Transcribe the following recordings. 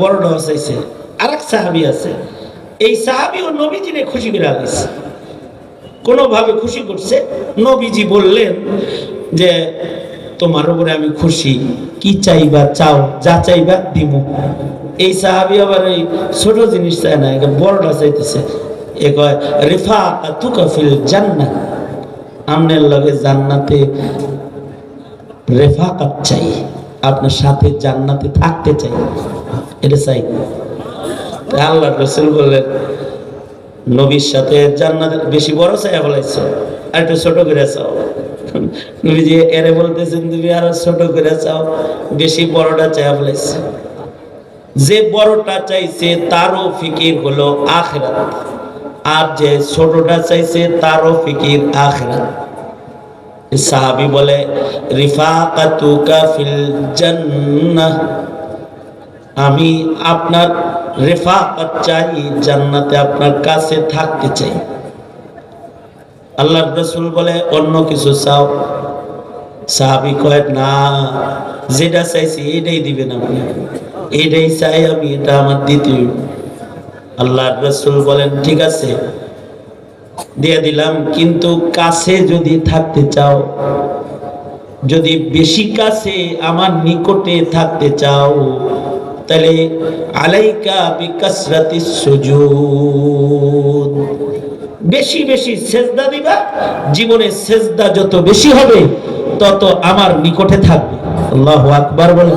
বড়টা চাইছে আর এক সাহাবি আছে। এই সাহাবি ও খুশি কোনোভাবে খুশি করছে, নবীজি বললেন যে, তোমার উপরে আমি খুশি। কি চাইবা চাও, যা চাইবা দিব এই সাহাবি আবার এই ছোট জিনিস চায় না বড়টা চাইতেছে। এ কয় রেফা তুকা ফিল জান্নাত আমনের লগে জান্নাতে রেফাকাত চাই। আপনার সাথে জান্নাতে থাকতে চাই। এটা চাই। আল্লাহ রসুল বললেন, নবীর সাথে জান্নাতের বেশি বড় চাই বলাইছ আর একটু ছোট করে চাও। নবীজি এরে বলতেছেন, তুমি আরও ছোট করে চাও, বেশি বড়টা চাই বলাইছে যে বড়টা চাইছে তারও ফিকির হলো আখরাত। আর যে ছোটটা চাইছে তারও ফিকির আখরাত। সাহাবি বলে, রিফাকাতুকা ফিল জান্নাহ। আমি আপনার রেফাকাত চাই, জান্নাতে আপনার কাছে থাকতে চাই। আল্লাহ রসুল বলে, অন্য কিছু চাও? সাহাবি কয়, না, যেটা চাইছি এটাই দিবেন আপনি। এটাই চাই আমি, এটা আমার দ্বিতীয়। আল্লাহ রসুল বলেন, ঠিক আছে দিয়ে দিলাম, কিন্তু কাছে যদি থাকতে চাও, যদি বেশি কাছে আমার নিকটে থাকতে চাও, তাহলে আলাইকা বিকাসরাতি সুজুদ। বেশি বেশি সেজদা দিবা, জীবনে সেজদা যত বেশি হবে, তত আমার নিকটে থাকবে। আল্লাহু আকবার বলে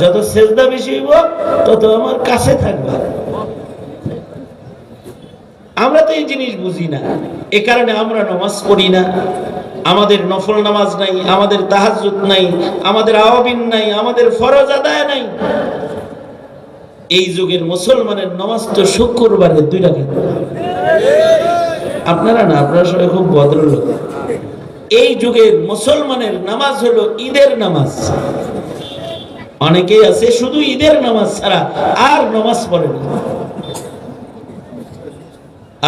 যত সেজদা বেশি হইব, তত আমার কাছে থাকবে। আমরা তো এই জিনিস বুঝি না। এ কারণে আমরা নামাজ পড়ি না। আমাদের নফল নামাজ নাই, আমাদের তাহাজুদ নাই, আমাদের আওয়াবিন নাই, আমাদের ফরজ আদায় নাই। এই যুগের মুসলমানের নামাজ তো শুক্রবারে দুই রাখে আপনারা না, আপনারা সবাই খুব ভদ্রলোক। এই যুগের মুসলমানের নামাজ হলো ঈদের নামাজ। অনেকেই আছে শুধু ঈদের নামাজ ছাড়া আর নামাজ পড়ে না।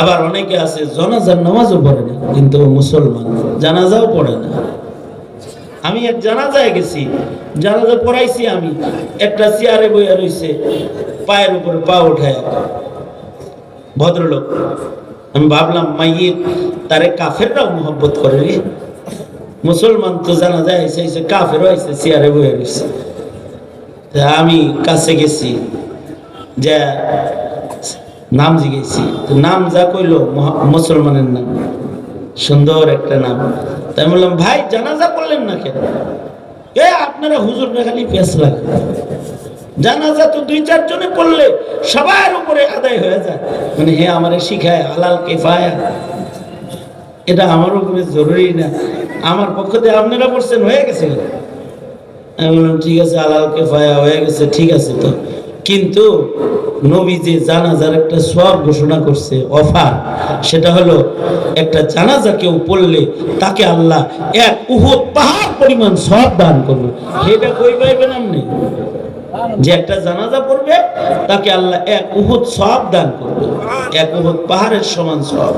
আবার অনেকে আছে, জনাজার নামাজও পড়ে না, কিন্তু মুসলমান। জানাজাও পড়ে না। আমি এক জানাজায় গেছি, জানাজা পড়াইছি আমি। একটা চেয়ারে বইয়া রইছে, পায়ের উপরে পা উঠায়। ভদ্রলোক, আমি ভাবলাম মাইয়ের তারে কাফেররাও মোহব্বত করে রে। মুসলমান তো জানা যায় এসে কাফেরও এসে চেয়ারে বইয়া রইছে। আমি কাছে গেছি, যে নাম জিগেছি। নাম যা কইলো মুসলমানের নাম। সুন্দর একটা নাম। তাই বললাম, ভাই, জানাজা করলেন না কেন? এ, আপনারা হুজুর খালি জানাজা তো দুই চারজনে পড়লে সবার উপরে আদায় হয়ে যায়। মানে হে আমারে শিখায়, হালাল কেফায়া। এটা আমার উপরে জরুরি না। আমার পক্ষ থেকে আপনারা পড়ছেন হয়ে গেছে। আমি বললাম, ঠিক আছে আলাল কেফায়া হয়ে গেছে, ঠিক আছে তো। কিন্তু নবী যে জানাজার একটা সব ঘোষণা করছে, অফার। সেটা হলো, একটা জানাজা কেউ পড়লে তাকে আল্লাহ এক উহুদ পাহাড় পরিমাণ সব দান করবে। সেটা কই পাইবেন আপনি যে একটা জানাজা পড়বে, তাকে আল্লাহ এক উহুদ সব দান করবে। এক উহুদ পাহাড়ের সমান সব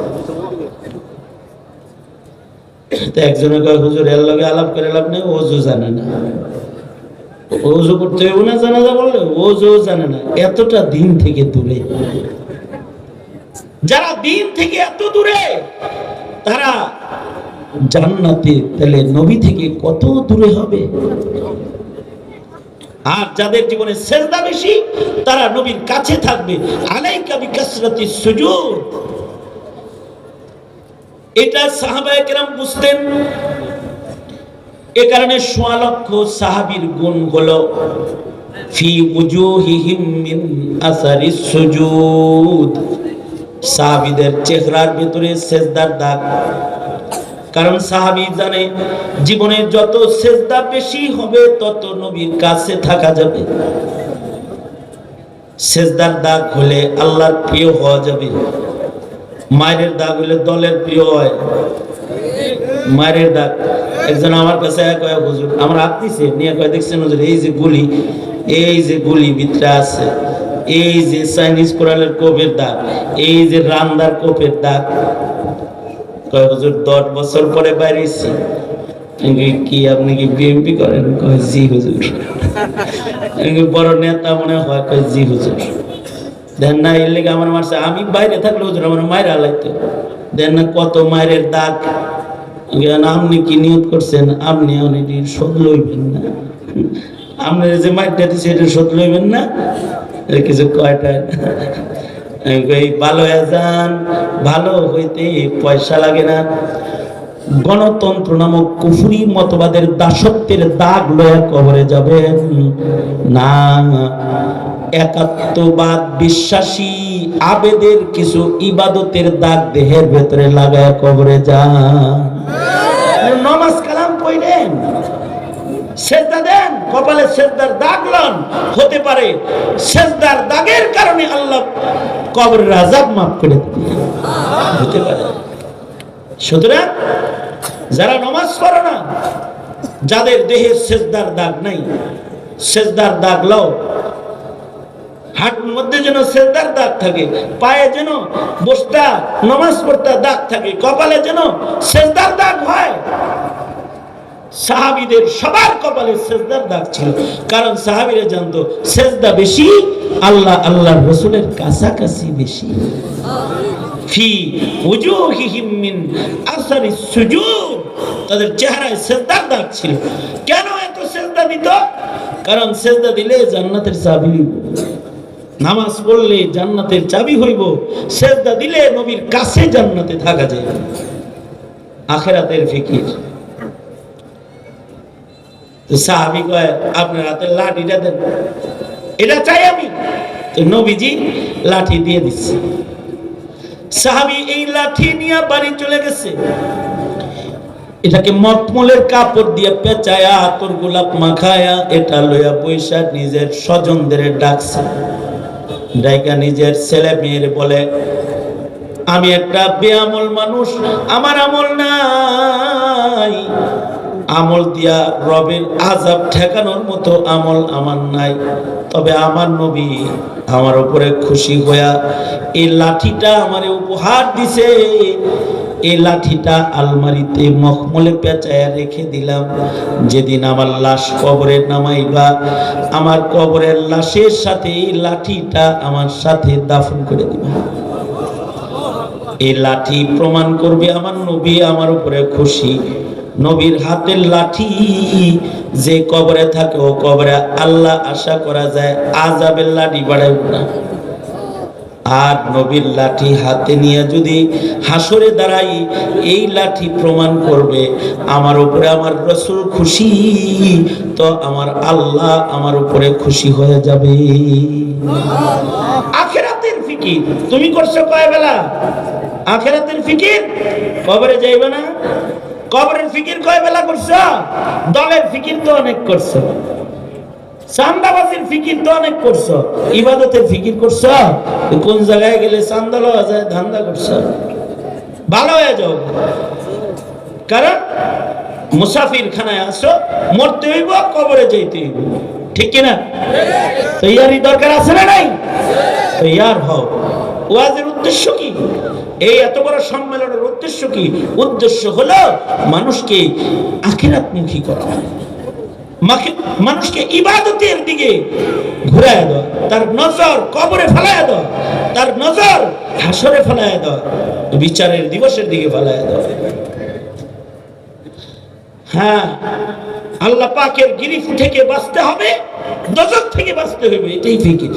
তো একজনে কয়, হুজুর, এর লগে আলাপ করে লাভ নেই ওজু জানে না। করতে না, জানাজা বললে ওজু জানে না, এতটা দিন থেকে দূরে। যারা দিন থেকে এত দূরে, তারা জান্নাতে তাহলে নবী থেকে কত দূরে হবে? আর যাদের জীবনে সেজদা বেশি, তারা নবীর কাছে থাকবে। সুজুদ। এটা সাহাবায়ে কেরাম বুঝতেন এ কারণে সোয়া লক্ষ সাহাবীর গুণ হলো ফি উজুহিহিম মিন আসারি সুজুদ। সাহাবীদের চেহারার ভিতরে সেজদার দাগ। কারণ সাহাবী জানে, জীবনে যত সেজদা বেশি হবে, তত নবীর কাছে থাকা যাবে। সেজদার দাগ হলে আল্লাহর প্রিয় হওয়া যাবে। মায়ের দাগ হলে দলের প্রিয় হয়। মায়ের ডাক একজন আমার কাছে কয় হুজুর আমার দিছে? নিয়ে কয় দেখছেন হুজুর এই যে গুলি এই যে গুলি ভিতরে আছে এই যে চাইনিজ কোরালের কোপের দাগ এই যে রান্দার কোপের দাগ কয় হুজুর দশ বছর পরে বাইরেছি কি আপনি কি বিএমপি করেন? কয় জি হুজুর। বড় নেতা মনে হয়। কয়, জি হুজুর। দেন না এর লেগে আমার মারছে। আমি বাইরে থাকলে হুজুর আমার মায়ের আলাইতো দেন না কত মায়ের দাগ আপনি কি নিয়ত করছেন? আপনি অনেকটি শোধ লইবেন না। আপনি যে মাইরটা দিচ্ছে এটা শোধ লইবেন না? কিছু কয়টা আমি ভালো যান ভালো হইতে পয়সা লাগে না। গণতন্ত্র নামক কুফুরি মতবাদের দাসত্বের দাগ লয়া কবরে যাবেন। না একাত্মবাদ বিশ্বাসী আবেদের কিছু ইবাদতের দাগ দেহের ভেতরে লাগায় কবরে যান। নমাজ কালাম পড়লেন। সেজদা দেন, কপালে সেজদার দাগ হতে পারে সেজদার দাগের কারণে মাফ করে হতে পারে। সুতরাং যারা নমাজ পড়ে না, যাদের দেহে সেজদার দাগ নাই, সেজদার দাগ লও। হাঁটুর মধ্যে যেন সেজদার দাগ থাকে, পায়ে যেন বসতা, নমাজ পড়তে দাগ থাকে, কপালে যেন সেজদার দাগ হয়। সাহাবিদের সবার কপালে সেজদার দাগ ছিল, কারণ সাহাবিরা জানতো সেজদা বেশি, আল্লাহ আল্লাহর রসুলের কাছাকাছি বেশি। ফি উজুহিহিম আসারি সুজুদ, তাদের চেহারায় সেজদার দাগ ছিল। কেন এত সেজদা দিত? কারণ সেজদা দিলে জান্নাতের হইব নামাজ পড়লে জান্নাতের চাবি হইব, সেজদা দিলে নবীর কাছে জান্নাতে থাকা যায়। আখেরাতের ফিকির। সাহাবি কয়, আপনার হাতে লাঠিটা দেন। এটা চাই আমি। নবীজি লাঠি দিয়ে দিচ্ছে। সাহাবি এই লাঠি নিয়ে বাড়ি চলে গেছে। এটাকে মতমলের কাপড় দিয়ে পেঁচায়া আতর গোলাপ মাখায়া, এটা লইয়া পয়সা নিজের স্বজনদের ডাকছে। ডাইকা নিজের ছেলে মেয়ের বলে, আমি একটা বেআমল মানুষ, আমার আমল নাই। আমল দিয়া রবের আজাব ঠেকানোর মতো আমল আমার নাই। তবে আমার নবী আমার উপরে খুশি হইয়া এই লাঠিটা আমারে উপহার দিছে। এই লাঠিটা আলমারিতে মখমলে পেঁচায়া রেখে দিলাম। যেদিন আমার লাশ কবরে নামাইবা, আমার কবরের লাশের সাথে এই লাঠিটা আমার সাথে দাফন করে দিবা। এই লাঠি প্রমাণ করবে আমার নবী আমার উপরে খুশি। নবীর হাতের লাঠি যে কবরে থাকে, ও কবরে আল্লাহ আশা করা যায় আজাবের লাঠি বাড়াইব না। আর নবীর লাঠি হাতে নিয়ে যদি হাসরে দাঁড়াই, এই লাঠি প্রমাণ করবে, আমার উপরে আমার রসুল খুশি, তো আমার আল্লাহ আমার উপরে খুশি হয়ে যাবে। আখেরাতের ফিকির, তুমি করছ কয় বেলা? আখেরাতের ফিকির? কবরে যাইবে না? কবরের ফিকির কয় বেলা করছ? দলের ফিকির তো অনেক করছ। চান্দাবাজির ফিকির তো অনেক ইবাদতের ফিকির কোন জায়গায় গেলে চান্দা লওয়া যায়, ধান্দা ভালো হয়ে যাও। কারণ মুসাফির খানায় আসো, মরতে হইব, কবরে হইব। ঠিক কিনা? দরকার আছে না নাই? হও। ওয়াজের উদ্দেশ্য কি? এই এত বড় সম্মেলনের উদ্দেশ্য কি? উদ্দেশ্য হলো মানুষকে আখিরাতমুখী করা। মাকে- মানুষকে ইবাদতের দিকে ঘুরায় দাও। তার নজর কবরে ফেলায় দাও। তার নজর হাসরে ফেলায় দাও। বিচারের দিবসের দিকে ফেলায় দাও। হ্যাঁ আল্লাহ পাকের গিরিফ থেকে বাঁচতে হবে, নজর থেকে বাঁচতে হবে এটাই ফিকির।